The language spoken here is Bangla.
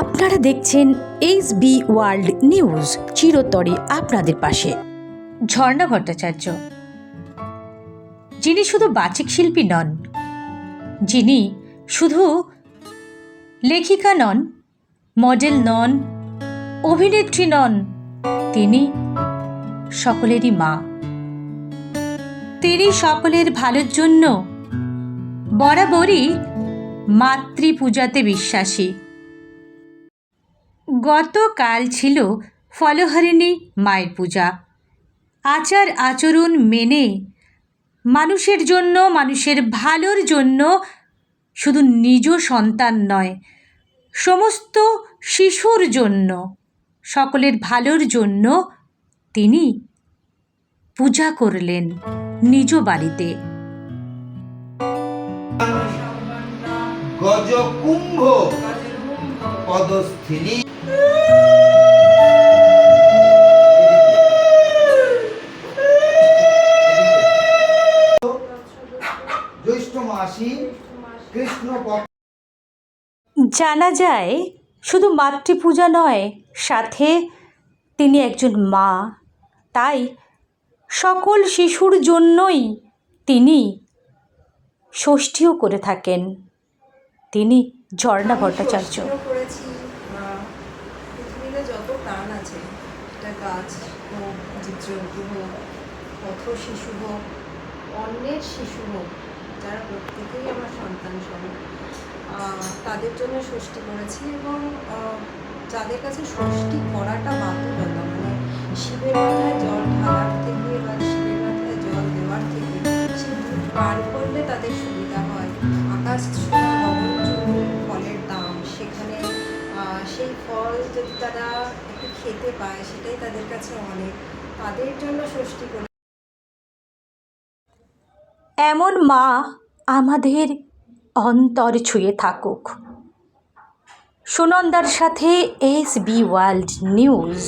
আপনারা দেখছেন এইচ বি ওয়ার্ল্ড নিউজ চিরতরে আপনাদের পাশে। ঝর্ণা ভট্টাচার্য। যিনি শুধু বাচিক শিল্পী নন, যিনি শুধু লেখিকা নন, মডেল নন, অভিনেত্রী নন, তিনি সকলেরই মা। তিনি সকলের ভালোর জন্য বরাবরই মাতৃপূজাতে বিশ্বাসী। গতকাল ছিল ফলহারিণী মায়ের পূজা। আচার আচরণ মেনে মানুষের জন্য, মানুষের ভালোর জন্য শুধু নিজ সন্তান নয়, সমস্ত শিশুর জন্য, সকলের ভালোর জন্য তিনি পূজা করলেন নিজ বাড়িতে। গজকুম্ভ পদস্থিনী জানা যায়, শুধু মাতৃপূজা নয়, সাথে তিনি একজন মা। তাই সকল শিশুর জন্যই তিনি ষষ্ঠীও করে থাকেন। তিনি ঝর্ণা ভট্টাচার্য। প্রাণ আছে। এটা গাছ হোক, জীবজন্তু হোক, পথ শিশু হোক, অন্যের শিশু হোক, যারা প্রত্যেকেই আমার সন্তান সহ তাদের জন্য ষষ্ঠী করেছি এবং যাদের কাছে ষষ্ঠী করাটা বাধ্যতা মানে শিবের মাথায় জল ঢালার থেকে বা শিবের মাথায় জল দেওয়ার থেকে সে পার করলে তাদের সুবিধা হয়। আকাশ ছোঁয়া ফল যদি তারা একটু খেতে পায়, সেটাই তাদের কাছে অনেক। তাদের জন্য ষষ্ঠী করে এমন মা আমাদের অন্তর ছুঁয়ে থাকুক। সুনন্দার সাথে এস বি ওয়ার্ল্ড নিউজ।